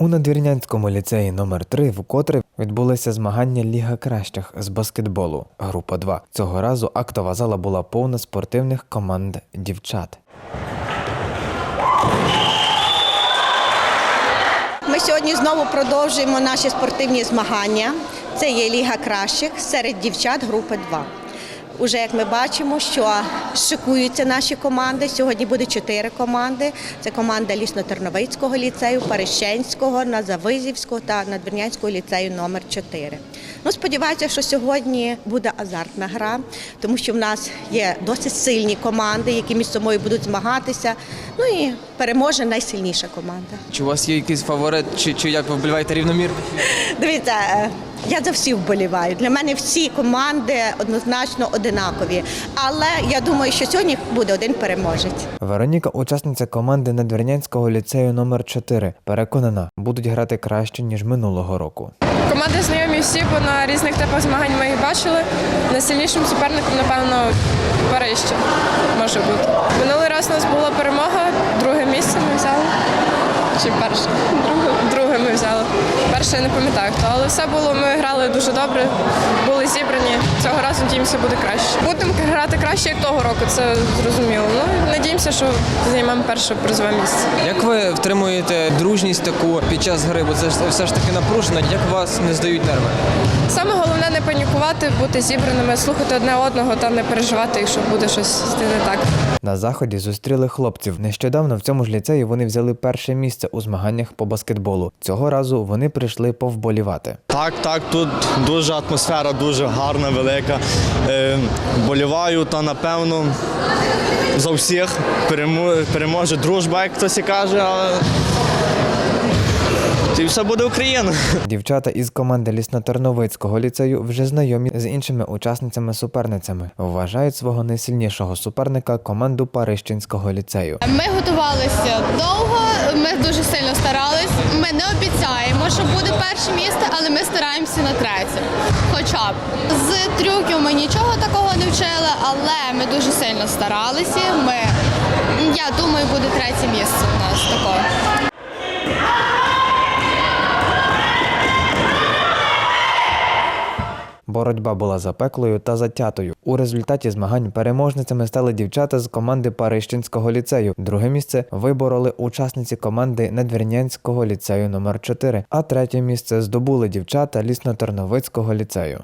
У надвірнянському ліцеї номер 3 вкотре відбулися змагання Ліга кращих з баскетболу. Група 2. Цього разу актова зала була повна спортивних команд дівчат. Ми сьогодні знову продовжуємо наші спортивні змагання. Це є Ліга кращих серед дівчат групи 2. Уже як ми бачимо, що шикуються наші команди. Сьогодні буде чотири команди. Це команда Лісно-Терновицького ліцею, Парищенського, Назавизівського та Надвірнянського ліцею номер 4 Ну, сподіваюся, що сьогодні буде азартна гра, тому що в нас є досить сильні команди, які між собою будуть змагатися. Ну і переможе найсильніша команда. Чи у вас є якийсь фаворит, чи, чи як ви вболіваєте рівномірно? Дивіться, е, я за всіх вболіваю. Для мене всі команди однозначно одинакові. Але я думаю, що сьогодні буде один переможець. Вероніка, учасниця команди Надвірнянського ліцею номер 4 переконана, будуть грати краще ніж минулого року. Команди знайомі всі, бо на різних типах змагань ми їх бачили. Найсильнішим суперником, напевно, Парижче може бути. Минулий раз у нас була перемога, друге місце ми взяли. Чи перше? Перше я не пам'ятаю хто, але все було, ми грали дуже добре, були зібрані. Цього разу надіємося буде краще. Будемо грати краще, як того року, це зрозуміло. Ну, надіємося, що займемо перше призове місце. Як ви втримуєте дружність таку під час гри? Бо це все ж таки напружено, як вас не здають нерви? Саме головне не панікувати, бути зібраними, слухати одне одного та не переживати, якщо буде щось не так. На заході зустріли хлопців. Нещодавно в цьому ж ліцеї вони взяли перше місце у змаганнях по баскетболу. Цього разу вони прийшли повболівати. Так, так, тут дуже атмосфера дуже гарна, велика. Е, боліваю, та напевно за всіх переможе дружба, як хтось каже, але і все буде Україна. Дівчата із команди Лісно-Терновицького ліцею вже знайомі з іншими учасницями-суперницями. Вважають свого найсильнішого суперника команду Парищинського ліцею. Ми готувалися довго, ми дуже сильно старались. Ми не обіцяємо, що буде перше місце, але ми стараємося на третє. Хоча б з трюків ми нічого такого не вчили, але ми дуже сильно старалися. Ми, я думаю, буде третє місце у нас такого. Боротьба була запеклою та затятою. У результаті змагань переможницями стали дівчата з команди Парищинського ліцею. Друге місце вибороли учасниці команди Надвірнянського ліцею номер 4 а третє місце здобули дівчата Лісно-Терновицького ліцею.